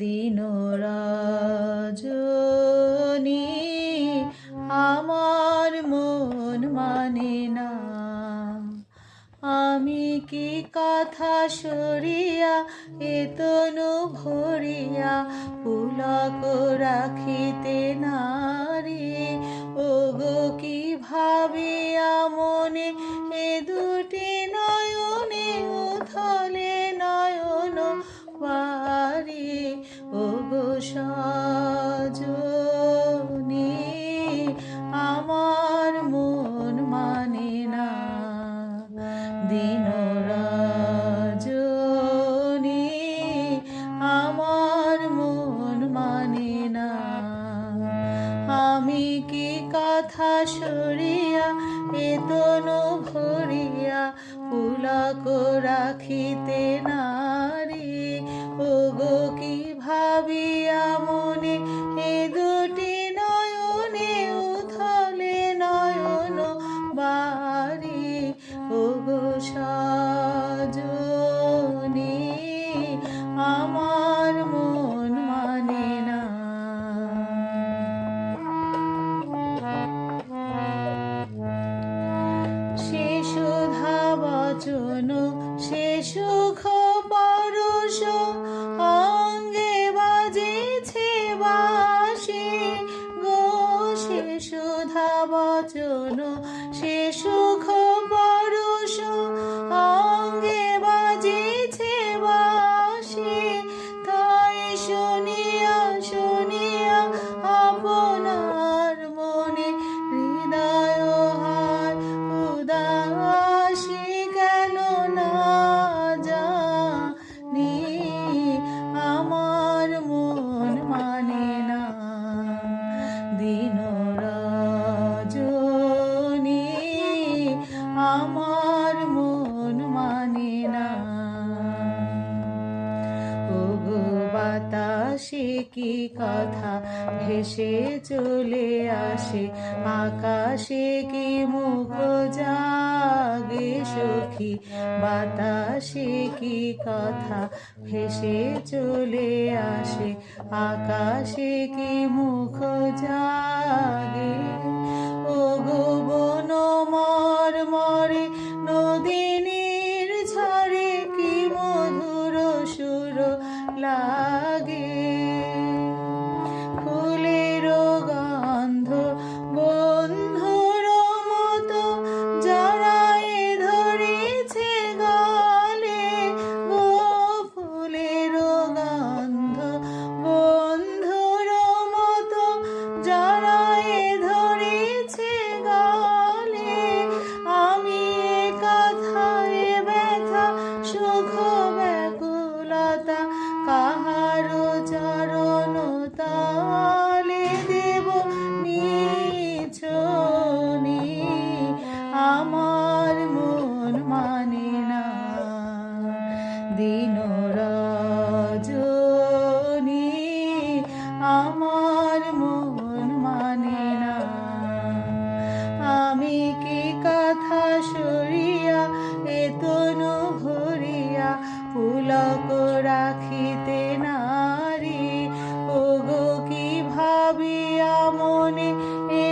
দিন রজনী, আমার মন মানে না। আমি কি কথা সরিয়া এতনু ভরিয়া, পুলক রাখিতে নারী? ও গো কি ভাবিয়া মনে এ দুটি কি কথা সরিয়া এতনু ভরিয়া পুলক রাখিতে নারী বচন সে আকাশে কি কথা? ভেসে চলে আসে। আকাশে কি মুখ জাগে সখী? বাতাসে কি কথা? ভেসে চলে আসে। আকাশে কি মুখ জাগে? ও গো বন মর মরে নদী দিন রজনী আমার মন মানে না। আমি কি কথা সরিয়া এতন ভরিয়া পুলক রাখিতে নারী, ওগো কি ভাবিয়া মনে এ